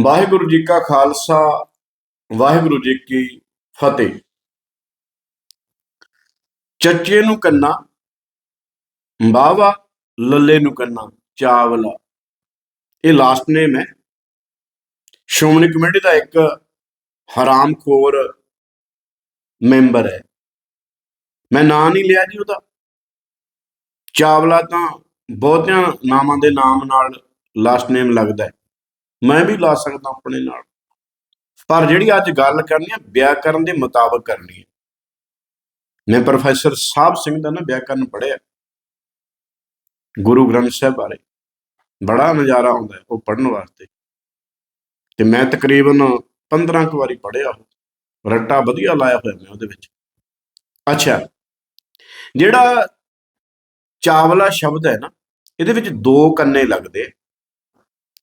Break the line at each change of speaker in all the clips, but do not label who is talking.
ਵਾਹਿਗੁਰੂ ਜੀ ਕਾ ਖਾਲਸਾ, ਵਾਹਿਗੁਰੂ ਜੀ ਕੀ ਫਤਿਹ। ਚੱਚੇ ਨੂੰ ਕੰਨਾ, ਬਾਵਾ ਲੱਲੇ ਨੂੰ ਕੰਨਾ, ਚਾਵਲਾ। ਇਹ ਲਾਸਟ ਨੇਮ ਹੈ। ਸ਼੍ਰੋਮਣੀ ਕਮੇਟੀ ਦਾ ਇੱਕ ਹਰਾਮਖੋਰ ਮੈਂਬਰ ਹੈ। ਮੈਂ ਨਾਂ ਨਹੀਂ ਲਿਆ ਜੀ ਉਹਦਾ। ਚਾਵਲਾ ਤਾਂ ਬਹੁਤਿਆਂ ਨਾਮਾਂ ਦੇ ਨਾਮ ਨਾਲ ਲਾਸਟ ਨੇਮ ਲੱਗਦਾ ਹੈ। ਮੈਂ ਵੀ ਲਾ ਸਕਦਾ ਆਪਣੇ ਨਾਲ। ਪਰ ਜਿਹੜੀ ਅੱਜ ਗੱਲ ਕਰਨੀ ਹੈ, ਵਿਆਕਰਨ ਦੇ ਮੁਤਾਬਕ ਕਰਨੀ ਹੈ। ਮੈਂ ਪ੍ਰੋਫੈਸਰ ਸਾਹਿਬ ਸਿੰਘ ਦਾ ਨਾ ਵਿਆਕਰਨ ਪੜ੍ਹਿਆ। ਗੁਰੂ ਗ੍ਰੰਥ ਸਾਹਿਬ ਬਾਰੇ। ਬੜਾ ਨਜ਼ਾਰਾ ਆਉਂਦਾ ਉਹ ਪੜਨ ਵਾਸਤੇ। ਤੇ ਮੈਂ ਤਕਰੀਬਨ 15 ਕੁ ਵਾਰੀ ਪੜ੍ਹਿਆ ਉਹ। ਰੱਟਾ ਵਧੀਆ ਲਾਇਆ ਹੋਇਆ ਮੈਂ ਉਹਦੇ ਵਿੱਚ। ਅੱਛਾ। ਜਿਹੜਾ ਚਾਵਲਾ ਸ਼ਬਦ ਹੈ ਨਾ, ਇਹਦੇ ਵਿੱਚ ਦੋ ਕੰਨੇ ਲੱਗਦੇ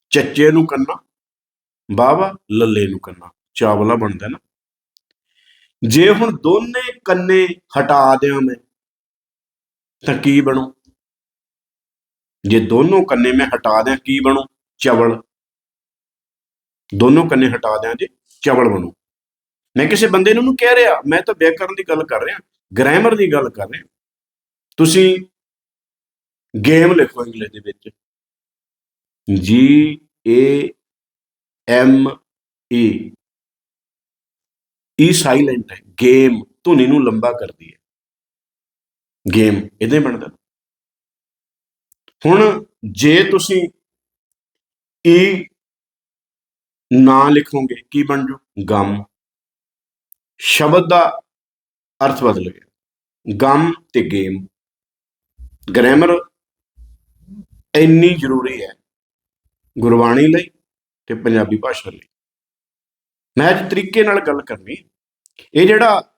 ਚੱਚੇ ਨੂੰ ਕੰਨਾ, ਬਾਵਾ ਲੱਲੇ ਨੂੰ ਕੰਨਾ, ਚਾਵਲਾ ਬਣਦਾ ਨਾ। ਜੇ ਹੁਣ ਦੋਨੇ ਕੰਨੇ ਹਟਾ ਦਿਆਂ ਮੈਂ, ਤਾਂ ਕੀ ਬਣੂ? ਜੇ ਦੋਨੋਂ ਕੰਨੇ ਮੈਂ ਹਟਾ ਦਿਆਂ, ਕੀ ਬਣੂ? ਚਵਲ। ਦੋਨੋਂ ਕੰਨੇ ਹਟਾ ਦਿਆਂ ਜੇ, ਚਵਲ ਬਣੂ। ਮੈਂ ਕਿਸੇ ਬੰਦੇ ਨੂੰ ਕਹਿ ਰਿਹਾ, ਮੈਂ ਤਾਂ ਵਿਆਕਰਨ ਦੀ ਗੱਲ ਕਰ ਰਿਹਾ, ਗ੍ਰਾਮਰ ਦੀ ਗੱਲ ਕਰ ਰਿਹਾ। ਤੁਸੀਂ ਗੇਮ ਲਿਖੋ ਇੰਗਲਿਸ਼ ਦੇ ਵਿੱਚ। G A M E E silent ਹੈ। ਗੇਮ ਧੁਨੀ ਨੂੰ ਲੰਬਾ ਕਰਦੀ ਹੈ। ਗੇਮ ਇਹਦੇ ਬਣਦਾ। ਹੁਣ ਜੇ ਤੁਸੀਂ ਈ ਨਾ ਲਿਖੋਗੇ, ਕੀ ਬਣ ਜੂ? ਗਮ। ਸ਼ਬਦ ਦਾ ਅਰਥ ਬਦਲ ਗਿਆ। ਗਮ ਤੇ ਗੇਮ। ਗ੍ਰਾਮਰ ਇੰਨੀ ਜ਼ਰੂਰੀ ਹੈ ਗੁਰਬਾਣੀ ਲਈ ਤੇ ਪੰਜਾਬੀ ਭਾਸ਼ਾ ਲਈ। ਮੈਂ ਅੱਜ ਤਰੀਕੇ ਨਾਲ ਗੱਲ ਕਰਨੀ। ਇਹ ਜਿਹੜਾ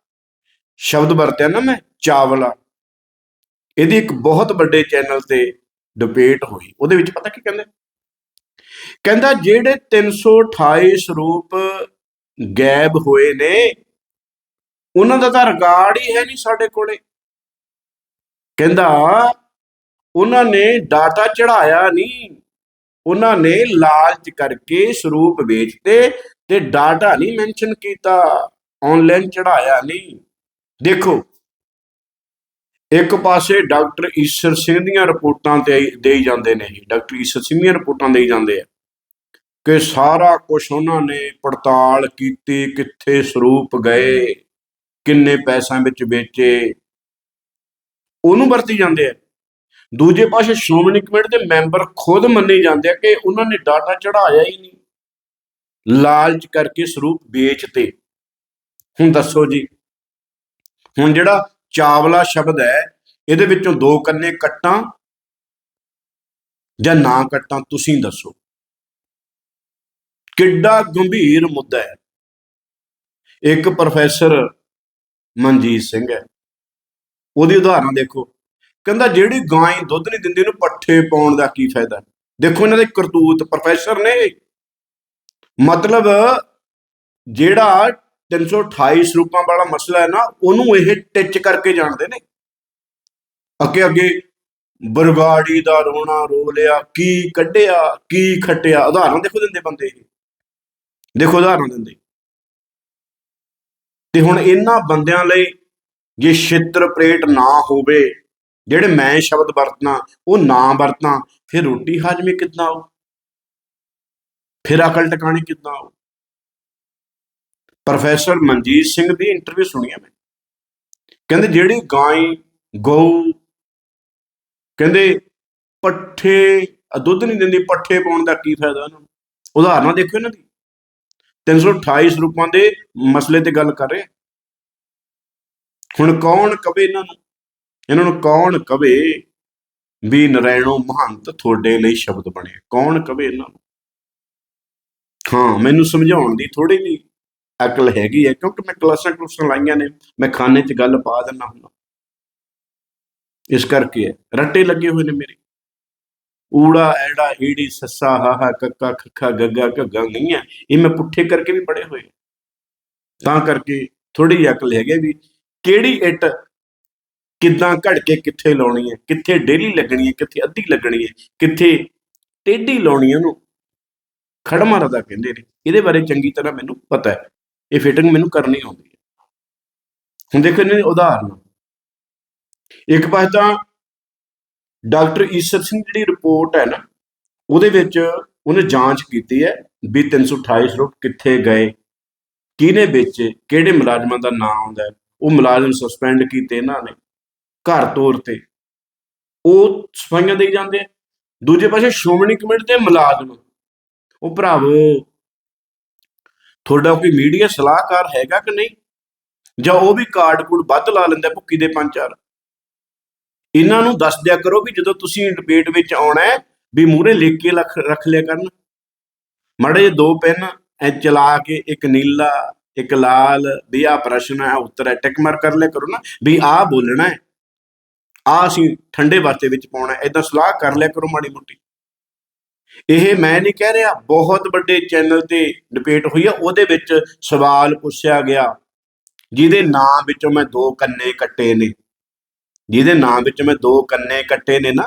ਸ਼ਬਦ ਵਰਤਿਆ ਨਾ ਮੈਂ, ਚਾਵਲਾ, ਇਹਦੀ ਇੱਕ ਬਹੁਤ ਵੱਡੇ ਚੈਨਲ ਤੇ ਡਿਬੇਟ ਹੋਈ। ਉਹਦੇ ਵਿੱਚ ਪਤਾ ਕੀ ਕਹਿੰਦੇ? ਕਹਿੰਦਾ, ਜਿਹੜੇ 328 ਸਰੂਪ ਗਾਇਬ ਹੋਏ ਨੇ, ਉਹਨਾਂ ਦਾ ਤਾਂ ਰਿਕਾਰਡ ਹੀ ਹੈ ਨਹੀਂ ਸਾਡੇ ਕੋਲੇ। ਕਹਿੰਦਾ, ਉਹਨਾਂ ਨੇ ਡਾਟਾ ਚੜਾਇਆ ਨਹੀਂ। ਉਹਨਾਂ ਨੇ ਲਾਲਚ ਕਰਕੇ ਸਰੂਪ ਵੇਚਤੇ ਤੇ ਡਾਟਾ ਨਹੀਂ ਮੈਂਸ਼ਨ ਕੀਤਾ ਆਨਲਾਈਨ ਚੜਾਇਆ ਨਹੀਂ। ਦੇਖੋ, ਇੱਕ ਪਾਸੇ ਡਾਕਟਰ ਈਸ਼ਰ ਸਿੰਘ ਦੀਆਂ ਰਿਪੋਰਟਾਂ ਤੇ ਦੇਈ ਜਾਂਦੇ ਨੇ ਜੀ, ਡਾਕਟਰ ਈਸ਼ਰ ਸਿੰਘ ਦੀਆਂ ਰਿਪੋਰਟਾਂ ਦੇਈ ਜਾਂਦੇ ਆ ਕਿ ਸਾਰਾ ਕੁਝ ਉਹਨਾਂ ਨੇ ਪੜਤਾਲ ਕੀਤੀ, ਕਿੱਥੇ ਸਰੂਪ ਗਏ, ਕਿੰਨੇ ਪੈਸਿਆਂ ਵਿੱਚ ਵੇਚੇ, ਉਹਨੂੰ ਵਰਤੀ ਜਾਂਦੇ ਆ। ਦੂਜੇ ਪਾਸੇ ਸ਼੍ਰੋਮਣੀ ਕਮੇਟੀ ਦੇ ਮੈਂਬਰ ਖੁਦ ਮੰਨੇ ਜਾਂਦੇ ਆ ਕਿ ਉਹਨਾਂ ਨੇ ਡਾਟਾ ਚੜਾਇਆ ਹੀ ਨਹੀਂ। ਲਾਲਚ ਕਰਕੇ ਸਰੂਪ ਵੇਚਤੇ। ਹੁਣ ਦੱਸੋ ਜੀ, ਹੁਣ ਜਿਹੜਾ ਚਾਵਲਾ ਸ਼ਬਦ ਹੈ, ਇਹਦੇ ਵਿੱਚੋਂ ਦੋ ਕੰਨੇ ਕੱਟਾਂ ਜਾਂ ਨਾ ਕੱਟਾਂ, ਤੁਸੀਂ ਦੱਸੋ। ਕਿੱਡਾ ਗੰਭੀਰ ਮੁੱਦਾ ਹੈ। ਇੱਕ ਪ੍ਰੋਫੈਸਰ ਮਨਜੀਤ ਸਿੰਘ ਹੈ। ਉਹਦੀ ਉਦਾਹਰਣ ਦੇਖੋ। ਕਹਿੰਦਾ ਜਿਹੜੀ ਗਾਂ ਹੀ ਦੁੱਧ ਨਹੀਂ ਦਿੰਦੀ, ਉਹਨੂੰ ਪੱਠੇ ਪਾਉਣ ਦਾ ਕੀ ਫਾਇਦਾ? ਦੇਖੋ ਇਹਨਾਂ ਦੇ ਕਰਤੂਤ ਪ੍ਰੋਫੈਸਰ ਨੇ ਮਤਲਬ ਜਿਹੜਾ 328 ਸਰੂਪਾਂ ਵਾਲਾ ਮਸਲਾ ਹੈ ਨਾ, ਉਹਨੂੰ ਇਹ ਟਿੱਚ ਕਰਕੇ ਜਾਣਦੇ ਨੇ। ਅੱਗੇ ਅੱਗੇ ਬਰਗਾੜੀ ਦਾ ਰੋਣਾ ਰੋ ਲਿਆ ਕੀ ਕੱਢਿਆ, ਕੀ ਖੱਟਿਆ, ਉਦਾਹਰਨ ਦੇਖੋ ਦਿੰਦੇ ਬੰਦੇ ਇਹ। ਦੇਖੋ ਉਦਾਹਰਨ ਦਿੰਦੇ। ਤੇ ਹੁਣ ਇਹਨਾਂ ਬੰਦਿਆਂ ਲਈ ਜੇ ਛਿੱਤਰ ਪ੍ਰੇਟ ਨਾ ਹੋਵੇ ਜਿਹੜੇ ਮੈਂ ਸ਼ਬਦ ਵਰਤਣਾ ਉਹ ਨਾ ਵਰਤਾਂ ਫਿਰ ਰੋਟੀ ਹਾਜ਼ਮੇ ਕਿੱਦਾਂ ਆਉ ਫਿਰ ਅਕਲ ਟਿਕਾਣੀ ਕਿੱਦਾਂ ਆਉ ਪ੍ਰੋਫੈਸਰ ਮਨਜੀਤ ਸਿੰਘ ਦੀ ਇੰਟਰਵਿਊ ਸੁਣੀ ਮੈਂ। ਕਹਿੰਦੇ ਜਿਹੜੀ ਗਾਂ ਗਊ, ਕਹਿੰਦੇ ਪੱਠੇ ਦੁੱਧ ਨਹੀਂ ਦਿੰਦੀ, ਪੱਠੇ ਪਾਉਣ ਦਾ ਕੀ ਫਾਇਦਾ ਉਹਨਾਂ ਨੂੰ? ਉਦਾਹਰਨਾਂ ਦੇਖੋ ਇਹਨਾਂ ਦੀ। 328 ਰੂਪਾਂ ਦੇ ਮਸਲੇ ਤੇ ਗੱਲ ਕਰ ਰਹੇ ਹੁਣ ਕੌਣ ਕਵੇ ਇਹਨਾਂ ਨੂੰ? ਇਹਨਾਂ ਨੂੰ ਕੌਣ ਕਵੇ ਵੀ ਨਰੈਣੋ ਮਹੰਤ ਤੁਹਾਡੇ ਲਈ ਸ਼ਬਦ ਬਣੇ? ਕੌਣ ਕਵੇ ਇਹਨਾਂ ਨੂੰ? ਹਾਂ, ਮੈਨੂੰ ਸਮਝਾਉਣ ਦੀ ਥੋੜੀ ਜਿਹੀ ਅਕਲ ਹੈਗੀ ਹੈ, ਕਿਉਂਕਿ ਮੈਂ ਕਲਾਸਾਂ ਕਲਾਸਾਂ ਲਾਈਆਂ ਨੇ, ਮੈਂ ਖਾਨੇ 'ਚ ਗੱਲ ਪਾ ਦਿੰਦਾ ਹੁੰਦਾ। ਇਸ ਕਰਕੇ ਹੈ। ਰੱਟੇ ਲੱਗੇ ਹੋਏ ਨੇ ਮੇਰੇ। ਊੜਾ, ਐੜਾ, ਈੜੀ, ਸੱਸਾ ਹਾਹਾ ਕੱਕਾ, ਖੱਖਾ, ਗੱਗਾ, ਘੱਗਾ ਗਈਆਂ ਇਹ ਮੈਂ ਪੁੱਠੇ ਕਰਕੇ ਵੀ ਪੜੇ ਹੋਏ ਤਾਂ ਕਰਕੇ ਥੋੜੀ ਅਕਲ ਹੈਗੀ ਵੀ ਕਿਹੜੀ ਇੱਟ ਕਿੱਦਾਂ ਘੜ ਕੇ ਕਿੱਥੇ ਲਾਉਣੀ ਹੈ, ਕਿੱਥੇ ਡੇਲੀ ਲੱਗਣੀ ਹੈ, ਕਿੱਥੇ ਅੱਧੀ ਲੱਗਣੀ ਹੈ, ਕਿੱਥੇ ਟੇਢੀ ਲਾਉਣੀ ਹੈ ਉਹਨੂੰ। ਖੜਮਾ ਰਦਾ ਕਹਿੰਦੇ ਨੇ। ਇਹਦੇ ਬਾਰੇ ਚੰਗੀ ਤਰ੍ਹਾਂ ਮੈਨੂੰ ਪਤਾ ਹੈ। ਇਹ ਫਿਟਿੰਗ ਮੈਨੂੰ ਕਰਨੀ ਆਉਂਦੀ ਹੈ। ਹੁਣ ਦੇਖੋ ਇਹਨਾਂ ਦੀ ਉਦਾਹਰਨ। ਇੱਕ ਪਾਸੇ ਤਾਂ ਡਾਕਟਰ ਈਸ਼ਰ ਸਿੰਘ ਜਿਹੜੀ ਰਿਪੋਰਟ ਹੈ ਨਾ, ਉਹਦੇ ਵਿੱਚ ਉਹਨੇ ਜਾਂਚ ਕੀਤੀ ਹੈ ਵੀ 328 ਸਰੂਪ ਕਿੱਥੇ ਗਏ, ਕਿਹਨੇ ਵੇਚੇ, ਕਿਹੜੇ ਮੁਲਾਜ਼ਮਾਂ ਦਾ ਨਾਮ ਆਉਂਦਾ ਉਹ ਮੁਲਾਜ਼ਮ ਸਸਪੈਂਡ ਕੀਤੇ ਇਹਨਾਂ ਨੇ। ਘਰ ਤੌਰ ਤੇ। ਉਹ ਸਫਾਈਆਂ ਦੇਈ ਜਾਂਦੇ ਆ। ਦੂਜੇ ਪਾਸੇ ਸ਼੍ਰੋਮਣੀ ਕਮੇਟੀ ਦੇ ਮੁਲਾਜ਼ਮ। ਉਹ ਭਰਾਵੋ, ਤੁਹਾਡਾ ਕੋਈ ਮੀਡੀਆ ਸਲਾਹਕਾਰ ਹੈਗਾ ਕਿ ਨਹੀਂ? ਜਾਂ ਉਹ ਵੀ ਕਾਰਡ ਕੂਡ ਵੱਧ ਲਾ ਲੈਂਦਾ ਭੁੱਕੀ ਦੇ ਪੰਜ ਚਾਰ? ਇਹਨਾਂ ਨੂੰ ਦੱਸ ਦਿਆ ਕਰੋ ਵੀ ਜਦੋਂ ਤੁਸੀਂ ਡਿਬੇਟ ਵਿੱਚ ਆਉਣਾ ਹੈ ਵੀ ਮੂਹਰੇ ਲਿਖ ਕੇ ਰੱਖ ਰੱਖ ਲਿਆ ਕਰਨ। ਮਾੜੇ ਜਿਹੇ ਦੋ ਪੈਨ, ਐ ਚਲਾ ਕੇ ਇੱਕ ਨੀਲਾ, ਇੱਕ ਲਾਲ, ਵੀ ਆ ਪ੍ਰਸ਼ਨ ਹੈ, ਉੱਤਰ ਹੈ, ਟਿਕ ਮਾਰ ਕਰ ਲਿਆ ਕਰੋ ਨਾ, ਵੀ ਆ ਬੋਲਣਾ ਹੈ। ਆ ਅਸੀਂ ਠੰਡੇ ਵਾਸਤੇ ਵਿੱਚ ਪਾਉਣਾ ਹੈ ਸਲਾਹ ਕਰ ਲਿਆ ਕਰੋ ਮਾੜੀ ਮੋਟੀ। ਇਹ ਮੈਂ ਨਹੀਂ ਕਹਿ ਰਿਹਾ, ਬਹੁਤ ਵੱਡੇ ਚੈਨਲ ਤੇ ਡਿਬੇਟ ਹੋਈ ਆ, ਉਹਦੇ ਵਿੱਚ ਸਵਾਲ ਪੁੱਛਿਆ ਗਿਆ, ਜਿਹਦੇ ਨਾਂ ਵਿੱਚੋਂ ਮੈਂ ਦੋ ਕੰਨੇ ਕੱਟੇ ਨੇ। ਜਿਹਦੇ ਨਾਂ ਵਿੱਚੋਂ ਮੈਂ ਦੋ ਕੰਨੇ ਕੱਟੇ ਨੇ ਨਾ,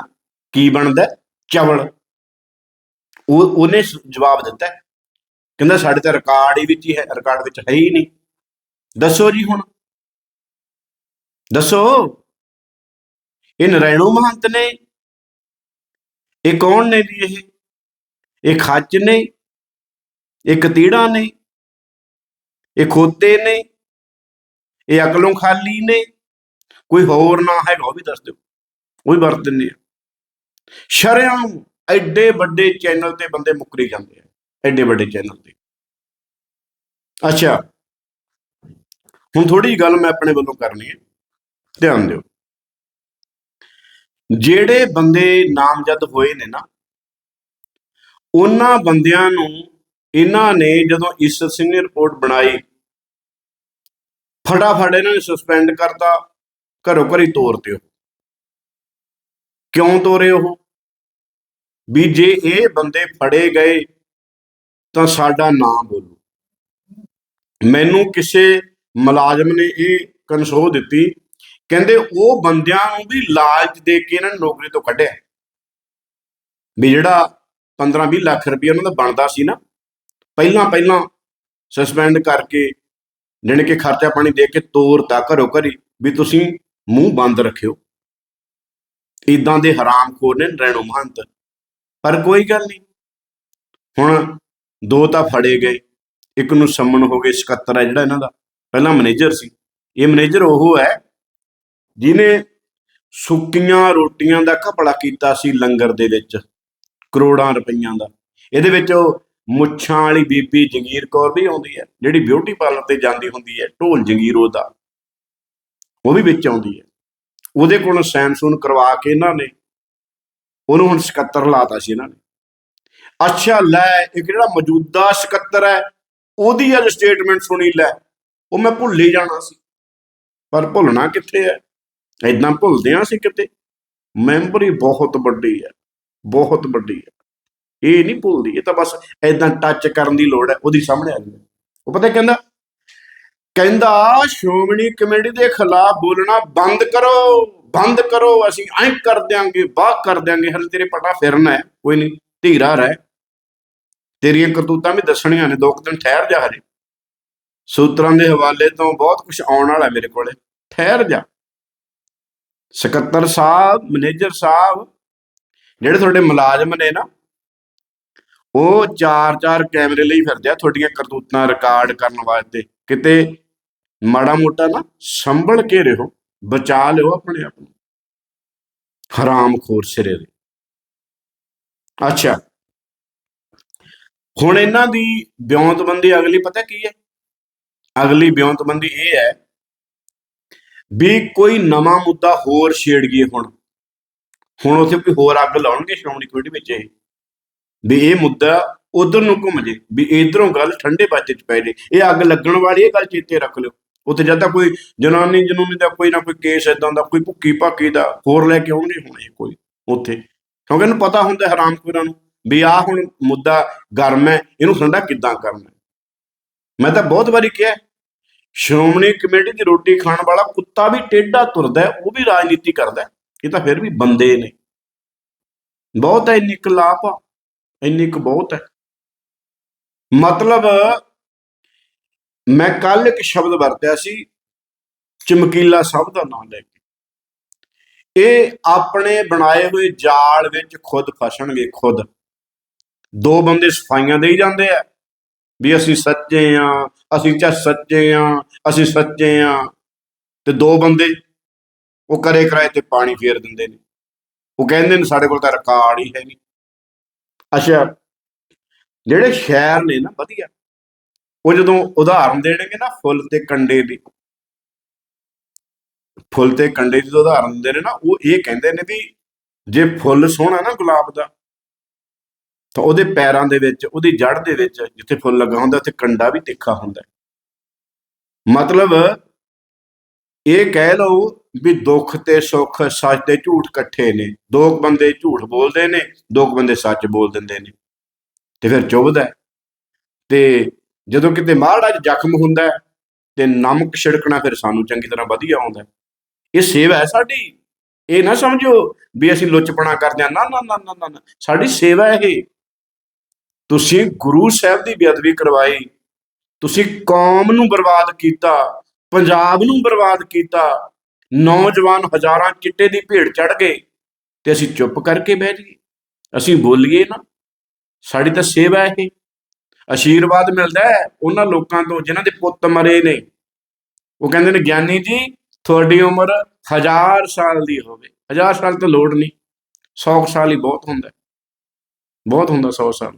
ਕੀ ਬਣਦਾ ਚਵਲ। ਉਹ, ਉਹਨੇ ਜਵਾਬ ਦਿੱਤਾ ਕਹਿੰਦਾ, ਸਾਡੇ ਤਾਂ ਰਿਕਾਰਡ ਹੀ ਵਿੱਚ ਹੀ ਹੈ ਰਿਕਾਰਡ ਵਿੱਚ ਹੈ ਹੀ ਨਹੀਂ। ਦੱਸੋ ਜੀ ਹੁਣ। ਦੱਸੋ। ਇਹ ਨਰੈਣੂ ਮਹੰਤ ਨੇ। ਇਹ ਕੌਣ ਨੇ ਜੀ ਇਹ? ਇਹ ਖੱਚ ਨੇ, ਇਹ ਕਤੀੜਾ ਨੇ, ਇਹ ਖੋਤੇ ਨੇ, ਇਹ ਅਕਲੋਂ ਖਾਲੀ ਨੇ। ਕੋਈ ਹੋਰ ਨਾ ਹੈਗਾ ਉਹ ਵੀ ਦੱਸ ਦਿਓ, ਉਹ ਵੀ ਵਰਤ ਦਿੰਦੇ ਆ। ਸ਼ਰਮ ਐਡੇ ਵੱਡੇ ਚੈਨਲ ਤੇ ਬੰਦੇ ਮੁੱਕਰੀ ਜਾਂਦੇ ਆ, ਐਡੇ ਵੱਡੇ ਚੈਨਲ ਤੇ। ਅੱਛਾ, ਹੁਣ ਥੋੜੀ ਜਿਹੀ ਗੱਲ ਮੈਂ ਆਪਣੇ ਵੱਲੋਂ ਕਰਨੀ ਹੈ, ਧਿਆਨ ਦਿਓ। ਜਿਹੜੇ ਬੰਦੇ ਨਾਮਜ਼ਦ ਹੋਏ ਨੇ ਨਾ, ਉਹਨਾਂ ਬੰਦਿਆਂ ਨੂੰ ਇਹਨਾਂ ਨੇ ਜਦੋਂ ਈਸ਼ਰ ਸਿੰਘ ਨੇ ਰਿਪੋਰਟ ਬਣਾਈ, ਫਟਾਫਟ ਇਹਨਾਂ ਨੇ ਸਸਪੈਂਡ ਕਰਤਾ, ਘਰੋਂ ਘਰੀ ਤੋਰਤੇ ਉਹ ਕਿਉਂ ਤੋਰੇ ਉਹ? ਵੀ ਜੇ ਇਹ ਬੰਦੇ ਫੜੇ ਗਏ, ਤਾਂ ਸਾਡਾ ਨਾਂ ਬੋਲੋ। ਮੈਨੂੰ ਕਿਸੇ ਮੁਲਾਜ਼ਮ ਨੇ ਇਹ ਕਨਸੋ ਦਿੱਤੀ ਕਹਿੰਦੇ ਉਹ ਬੰਦਿਆਂ ਨੂੰ ਵੀ ਲਾਲਚ ਦੇ ਕੇ ਇਹਨਾਂ ਨੇ ਨੌਕਰੀ ਤੋਂ ਕੱਢਿਆ। ਵੀ ਜਿਹੜਾ 15-20 ਲੱਖ ਰੁਪਏ ਉਹਨਾਂ ਦਾ ਬਣਦਾ ਸੀ ਨਾ, ਪਹਿਲਾਂ ਪਹਿਲਾਂ ਸਸਪੈਂਡ ਕਰਕੇ ਜਾਣੀ ਕਿ ਖਰਚਾ ਪਾਣੀ ਦੇ ਕੇ ਤੋਰਤਾ ਘਰੋਂ ਘਰੀ ਵੀ ਤੁਸੀਂ ਮੂੰਹ ਬੰਦ ਰੱਖਿਓ। ਇਦਾਂ ਦੇ ਹਰਾਮਖੋਰ ਨੇ ਰੈਣੋ ਮਹੰਤ। ਪਰ ਕੋਈ ਗੱਲ ਨਹੀਂ। ਹੁਣ ਦੋ ਤਾਂ ਫੜੇ ਗਏ। ਇੱਕ ਨੂੰ ਸੰਮਨ ਹੋ ਗਏ ਸਕੱਤਰ ਹੈ ਜਿਹੜਾ ਇਹਨਾਂ ਦਾ। ਪਹਿਲਾਂ ਮੈਨੇਜਰ ਸੀ। ਇਹ ਮੈਨੇਜਰ ਉਹ ਹੈ ਜਿਹਨੇ ਸੁੱਕੀਆਂ ਰੋਟੀਆਂ ਦਾ ਘਪਲਾ ਕੀਤਾ ਸੀ ਲੰਗਰ ਦੇ ਵਿੱਚ, ਕਰੋੜਾਂ ਰੁਪਈਆਂ ਦਾ। ਇਹਦੇ ਵਿੱਚ ਉਹ ਮੁੱਛਾਂ ਵਾਲੀ ਬੀਬੀ ਜੰਗੀਰ ਕੌਰ ਵੀ ਆਉਂਦੀ ਹੈ, ਜਿਹੜੀ ਬਿਊਟੀ ਪਾਰਲਰ ਤੇ ਜਾਂਦੀ ਹੁੰਦੀ ਹੈ, ਢੋਲ ਜੰਗੀਰ ਉਹਦਾ। ਉਹ ਵੀ ਵਿੱਚ ਆਉਂਦੀ ਹੈ। ਉਹਦੇ ਕੋਲੋਂ ਸੈਮਸੂਨ ਕਰਵਾ ਕੇ ਇਹਨਾਂ ਨੇ, ਉਹਨੂੰ ਹੁਣ ਸਕੱਤਰ ਲਾਤਾ ਸੀ ਇਹਨਾਂ ਨੇ। ਅੱਛਾ, ਲੈ, ਇੱਕ ਜਿਹੜਾ ਮੌਜੂਦਾ ਸਕੱਤਰ ਹੈ, ਉਹਦੀ ਅੱਜ ਸਟੇਟਮੈਂਟ ਸੁਣੀ ਲੈ। ਉਹ ਮੈਂ ਭੁੱਲ ਜਾਣਾ ਸੀ। ਪਰ ਭੁੱਲਣਾ ਕਿੱਥੇ ਹੈ? ਐਦਾਂ ਭੁੱਲਦੇ ਆ ਅਸੀਂ ਕਿਤੇ? ਮੈਮਰੀ ਬਹੁਤ ਵੱਡੀ ਹੈ, ਬਹੁਤ ਵੱਡੀ ਹੈ। ਇਹ ਨਹੀਂ ਭੁੱਲਦੀ, ਇਹ ਤਾਂ ਬਸ ਐਦਾਂ ਟੱਚ ਕਰਨ ਦੀ ਲੋੜ ਹੈ, ਉਹਦੀ ਸਾਹਮਣੇ ਆ ਜਾਂਦੀ। ਉਹ ਪਤਾ ਕਹਿੰਦਾ? ਕਹਿੰਦਾ, ਸ਼੍ਰੋਮਣੀ ਕਮੇਟੀ ਦੇ ਖਿਲਾਫ ਬੋਲਣਾ ਬੰਦ ਕਰੋ ਬੰਦ ਕਰੋ, ਅਸੀਂ ਐਂ ਕਰ ਦਿਆਂਗੇ ਬਾਹ ਕਰ ਦਿਆਂਗੇ, ਹਲ ਤੇਰੇ ਪਟਾ ਫਿਰਨਾ ਹੈ, ਕੋਈ ਨਹੀਂ, ਧੀਰਾ ਰਹਿ। ਤੇਰੀਆਂ ਕਰਤੂਤਾਂ ਵੀ ਦੱਸਣੀਆਂ ਨੇ, ਦੋ ਕੁ ਦਿਨ ਠਹਿਰ ਜਾ ਹਰੇ ਸੂਤਰਾਂ ਦੇ ਹਵਾਲੇ ਤੋਂ ਬਹੁਤ ਕੁਝ ਆਉਣ ਵਾਲਾ ਮੇਰੇ ਕੋਲੇ, ਠਹਿਰ ਜਾ। ਸਕੱਤਰ ਸਾਹਿਬ, ਮੈਨੇਜਰ ਸਾਹਿਬ, ਜਿਹੜੇ ਤੁਹਾਡੇ ਮੁਲਾਜ਼ਮ ਨੇ ਨਾ, ਉਹ ਚਾਰ ਚਾਰ ਕੈਮਰੇ ਲਈ ਫਿਰਦੇ ਆ ਤੁਹਾਡੀਆਂ ਕਰਤੂਤਾਂ ਰਿਕਾਰਡ ਕਰਨ ਵਾਸਤੇ। ਕਿਤੇ ਮਾੜਾ ਮੋਟਾ ਨਾ ਸੰਭਲ ਕੇ ਰਹੋ, ਬਚਾ ਲਿਓ ਆਪਣੇ ਆਪ ਨੂੰ। ਹਰਾਮਖੋਰ ਸਿਰੇ ਦੇ। ਅੱਛਾ। ਹੁਣ ਇਹਨਾਂ ਦੀ ਬਿਉਂਤਬੰਦੀ ਅਗਲੀ, ਪਤਾ ਕੀ ਹੈ? ਅਗਲੀ ਬਿਉਂਤਬੰਦੀ ਇਹ ਹੈ ਵੀ ਕੋਈ ਨਵਾਂ ਮੁੱਦਾ ਹੋਰ ਛੇੜ ਗਏ ਹੁਣ। ਹੁਣ ਉੱਥੇ ਕੋਈ ਹੋਰ ਅੱਗ ਲਾਉਣਗੇ ਸ਼੍ਰੋਮਣੀ ਕਮੇਟੀ ਵਿੱਚ ਇਹ। ਵੀ ਇਹ ਮੁੱਦਾ ਉਧਰ ਨੂੰ ਘੁੰਮ ਜੇ, ਵੀ ਇਧਰੋਂ ਗੱਲ ਠੰਡੇ ਬਾਜੇ ਚ ਪੈ ਜੇ। ਇਹ ਅੱਗ ਲੱਗਣ ਵਾਲੀ ਇਹ ਗੱਲ ਚੇਤੇ ਰੱਖ ਲਿਓ। ਉੱਥੇ ਜਦ ਤੱਕ ਕੋਈ ਜਨਾਨੀ ਜਨੂਨੀ ਦਾ ਕੋਈ ਨਾ ਕੋਈ ਕੇਸ ਇਦਾਂ ਦਾ, ਕੋਈ ਭੁੱਕੀ ਭਾਕੀ ਦਾ ਹੋਰ ਲੈ ਕੇ ਆਉਣਗੇ ਹੁਣ ਇਹ ਕੋਈ ਉੱਥੇ। ਕਿਉਂਕਿ ਇਹਨੂੰ ਪਤਾ ਹੁੰਦਾ ਹਰਾਮਖੋਰਾਂ ਨੂੰ ਵੀ ਆਹ ਹੁਣ ਮੁੱਦਾ ਗਰਮ ਹੈ, ਇਹਨੂੰ ਠੰਡਾ ਕਿੱਦਾਂ ਕਰਨਾ ਮੈਂ ਤਾਂ ਬਹੁਤ ਵਾਰੀ ਕਿਹਾ ਸ਼੍ਰੋਮਣੀ ਕਮੇਟੀ ਦੀ ਰੋਟੀ ਖਾਣ ਵਾਲਾ ਕੁੱਤਾ ਵੀ ਟੇਢਾ ਤੁਰਦਾ ਉਹ ਵੀ ਰਾਜਨੀਤੀ ਕਰਦਾ ਇਹ ਤਾਂ ਫਿਰ ਵੀ ਬੰਦੇ ਨੇ। ਬਹੁਤ ਹੈ, ਇੰਨੀ ਕੁ ਲਾਭ ਇੰਨੀ ਕੁ ਬਹੁਤ ਹੈ। ਮਤਲਬ ਮੈਂ ਕੱਲ ਇੱਕ ਸ਼ਬਦ ਵਰਤਿਆ ਸੀ, ਚਮਕੀਲਾ ਸਭ ਦਾ ਨਾਮ ਲੈ ਕੇ। ਇਹ ਆਪਣੇ ਬਣਾਏ ਹੋਏ ਜਾਲ ਵਿੱਚ ਖੁਦ ਫਸਣਗੇ, ਖੁਦ। ਦੋ ਬੰਦੇ ਸਫਾਈਆਂ ਦੇਈ ਜਾਂਦੇ ਆ, ਵੀ ਅਸੀਂ ਸੱਚੇ ਆ ਅਸੀਂ ਚਾ ਸੱਚੇ ਆ, ਅਸੀਂ ਸੱਚੇ ਆ। ਤੇ ਦੋ ਬੰਦੇ, ਉਹ ਕਰੇ ਕਰਾਏ ਤੇ ਪਾਣੀ ਫੇਰ ਦਿੰਦੇ ਨੇ। ਉਹ ਕਹਿੰਦੇ ਨੇ ਸਾਡੇ ਕੋਲ ਤਾਂ ਰਿਕਾਰਡ ਹੀ ਹੈ ਨਹੀਂ। ਅੱਛਾ, ਜਿਹੜੇ ਸ਼ਹਿਰ ਨੇ ਨਾ, ਵਧੀਆ। ਉਹ ਜਦੋਂ ਉਦਾਹਰਨ ਦੇਣਗੇ ਨਾ ਫੁੱਲ ਤੇ ਕੰਡੇ ਦੀ, ਫੁੱਲ ਤੇ ਕੰਡੇ ਦੀ ਉਦਾਹਰਨ ਦਿੰਦੇ ਨੇ ਨਾ, ਉਹ ਇਹ ਕਹਿੰਦੇ ਨੇ ਵੀ ਜੇ ਫੁੱਲ ਸੋਹਣਾ ਨਾ ਗੁਲਾਬ ਦਾ ਤਾਂ ਉਹਦੇ ਪੈਰਾਂ ਦੇ ਵਿੱਚ, ਉਹਦੀ ਜੜ ਦੇ ਵਿੱਚ ਜਿੱਥੇ ਫੁੱਲ ਲੱਗਾ ਹੁੰਦਾ, ਉੱਥੇ ਕੰਡਾ ਵੀ ਤਿੱਖਾ ਹੁੰਦਾ ਮਤਲਬ ਇਹ ਕਹਿ ਲਓ ਵੀ ਦੁੱਖ ਤੇ ਸੁੱਖ ਸੱਚ ਤੇ ਝੂਠ ਇਕੱਠੇ ਨੇ। ਦੋ ਕੁ ਬੰਦੇ ਝੂਠ ਬੋਲਦੇ ਨੇ, ਦੋ ਕੁ ਬੰਦੇ ਸੱਚ ਬੋਲ ਦਿੰਦੇ ਨੇ। ਤੇ ਫਿਰ ਚੁੱਭਦਾ ਤੇ ਜਦੋਂ ਕਿਤੇ ਮਾੜਾ ਜਿਹਾ ਜ਼ਖਮ ਹੁੰਦਾ ਤੇ ਨਮਕ ਛਿੜਕਣਾ ਫਿਰ ਸਾਨੂੰ ਚੰਗੀ ਤਰ੍ਹਾਂ ਵਧੀਆ ਆਉਂਦਾ ਇਹ ਸੇਵਾ ਹੈ ਸਾਡੀ। ਇਹ ਨਾ ਸਮਝੋ ਵੀ ਅਸੀਂ ਲੁੱਚਪਣਾ ਕਰਦੇ ਹਾਂ, ਨਾ ਨਾ ਨਾ ਨਾ ਸਾਡੀ ਸੇਵਾ ਇਹ। ਤੁਸੀਂ ਗੁਰੂ ਸਾਹਿਬ ਦੀ ਬੇਅਦਬੀ ਕਰਵਾਈ, ਤੁਸੀਂ ਕੌਮ ਨੂੰ ਬਰਬਾਦ ਕੀਤਾ, ਪੰਜਾਬ ਨੂੰ ਬਰਬਾਦ ਕੀਤਾ, ਨੌਜਵਾਨ ਹਜ਼ਾਰਾਂ ਚਿੱਟੇ ਦੀ ਭੇਡ ਚੜ ਗਏ ਤੇ ਅਸੀਂ ਚੁੱਪ ਕਰਕੇ ਬਹਿ ਜਾਈਏ। ਅਸੀਂ ਬੋਲੀਏ ਨਾ, ਸਾਡੀ ਤਾਂ ਸੇਵਾ ਹੈ ਇਹ। ਆਸ਼ੀਰਵਾਦ ਮਿਲਦਾ ਹੈ ਉਹਨਾਂ ਲੋਕਾਂ ਤੋਂ ਜਿਨ੍ਹਾਂ ਦੇ ਪੁੱਤ ਮਰੇ ਨੇ। ਉਹ ਕਹਿੰਦੇ ਨੇ, ਗਿਆਨੀ ਜੀ, ਤੁਹਾਡੀ ਉਮਰ ਹਜ਼ਾਰ ਸਾਲ ਦੀ ਹੋਵੇ। ਹਜ਼ਾਰ ਸਾਲ ਤਾਂ ਲੋੜ ਨਹੀਂ 100 ਸਾਲ ਹੀ ਬਹੁਤ ਹੁੰਦਾ ਬਹੁਤ ਹੁੰਦਾ 100 ਸਾਲ।